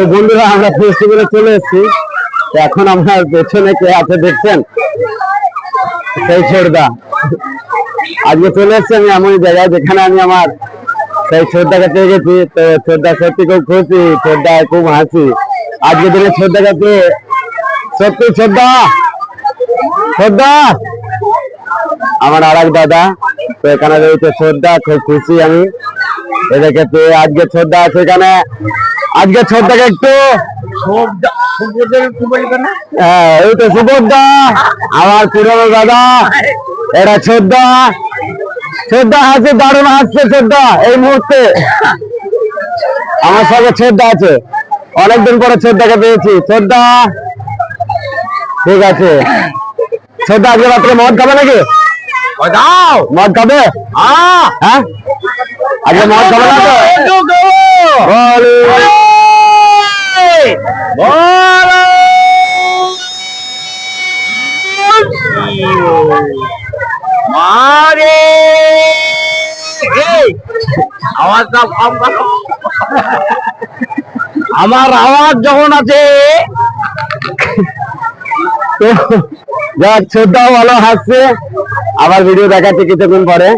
তো বন্ধুরা, আমরা ফেস্টিভ্যালে চলে এসেছি। এখন আমরা পেছনে কে আছে দেখছেন? সেই ছোটদা। আজকে চলে এসেছি আমি এমন জায়গায় যেখানে আমি আমার সেই ছোটদাকে পেয়ে গেছি। তো ছোটদা সত্যি খুব খুশি, ছোটদা খুব হাসি। আজকে দিনে ছোটদাকে পেয়ে সত্যি ছোটদা ছোটদা। আমার আর দাদা, তো এখানে রয়েছে ছোটদা, খুব খুশি আমি। এদেরকে আজকে ছোটদা আছে এখানে। আজকে ছোটদাকে একটু হ্যাঁ এই তো সুবোধদা আমার পুরনো দাদা এটা ছোটদা ছোটদা হাসছে দারুণ হাসছে ছোটদা এই মুহূর্তে। আমার সঙ্গে ছোটদা আছে। অনেকদিন পরে ছোটদাকে পেয়েছি। ছোটদা ঠিক আছে। ছোটদা আজকে রাত্রে মদ খাবে নাকি? মদ খাবে? হ্যাঁ? আজকে মারে। আওয়াজটা কম করো। আমার আওয়াজ যখন আছে যাক ছোটদাও ভালো হাসছে। আবার ভিডিও দেখাচ্ছে কিছুক্ষণ পরে।